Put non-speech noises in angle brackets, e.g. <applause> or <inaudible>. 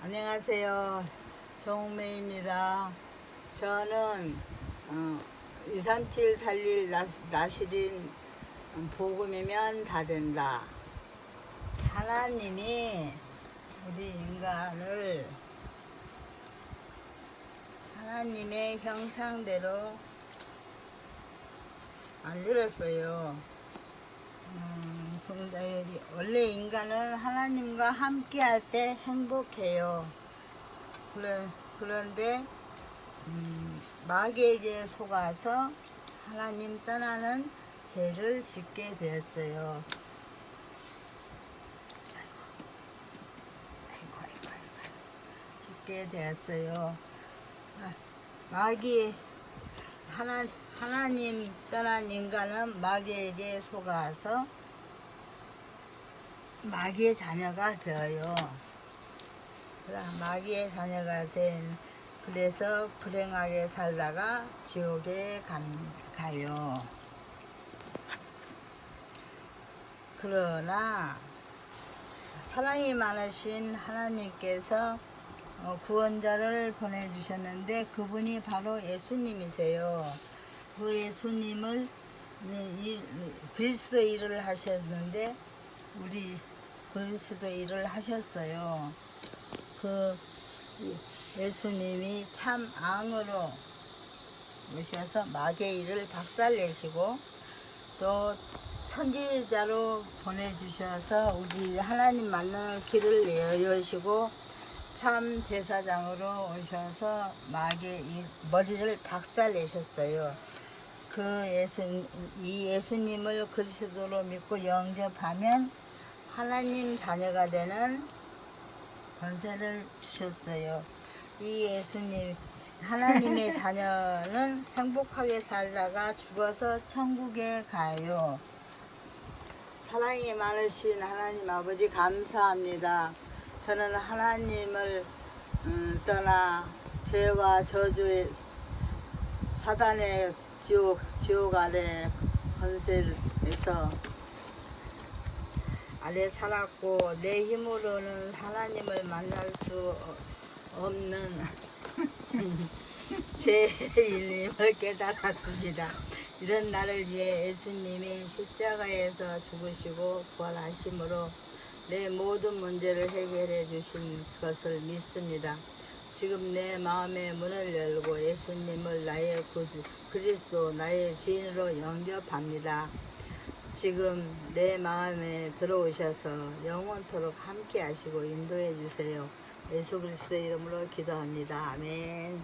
안녕하세요. 정매입니다. 저는 어, 237 살릴 나, 나시린 복음이면 다 된다. 하나님이 우리 인간을 하나님의 형상대로 만들었어요. 음, 근데 원래 인간은 하나님과 함께 할 때 행복해요. 그래, 그런데 음, 마귀에게 속아서 하나님 떠나는 죄를 짓게 되었어요. 아이고, 아이고, 아이고. 짓게 되었어요. 아, 마귀 하나 하나님 떠난 인간은 마귀에게 속아서 마귀의 자녀가 되어요. 마귀의 자녀가 된 그래서 불행하게 살다가 지옥에 간, 가요. 그러나 사랑이 많으신 하나님께서 어, 구원자를 보내주셨는데 그분이 바로 예수님이세요. 그 예수님을 그리스도 일을 하셨는데 우리 그리스도 일을 하셨어요. 그 예수님이 참 앙으로 오셔서 마귀의 일을 박살내시고 또 선지자로 보내주셔서 우리 하나님 만나는 길을 여시고 참 제사장으로 오셔서 이 머리를 박살내셨어요. 그 예수 이 예수님을 그리스도로 믿고 영접하면 하나님 자녀가 되는 권세를 주셨어요. 이 예수님 하나님의 <laughs> 자녀는 행복하게 살다가 죽어서 천국에 가요. 사랑이 많으신 하나님 아버지 감사합니다. 저는 하나님을 음, 떠나 죄와 저주의 사단의 지옥, 지옥 아래 권세에서 아래 살았고 내 힘으로는 하나님을 만날 수 없는 <laughs> 제 일임을 깨달았습니다. 이런 나를 위해 예수님이 십자가에서 죽으시고 부활하심으로 내 모든 문제를 해결해 주신 것을 믿습니다. 지금 내 마음의 문을 열고 예수님을 나의 구주, 그리스도 나의 주인으로 영접합니다. 지금 내 마음에 들어오셔서 영원토록 함께 하시고 인도해 주세요. 예수 그리스도 이름으로 기도합니다. 아멘.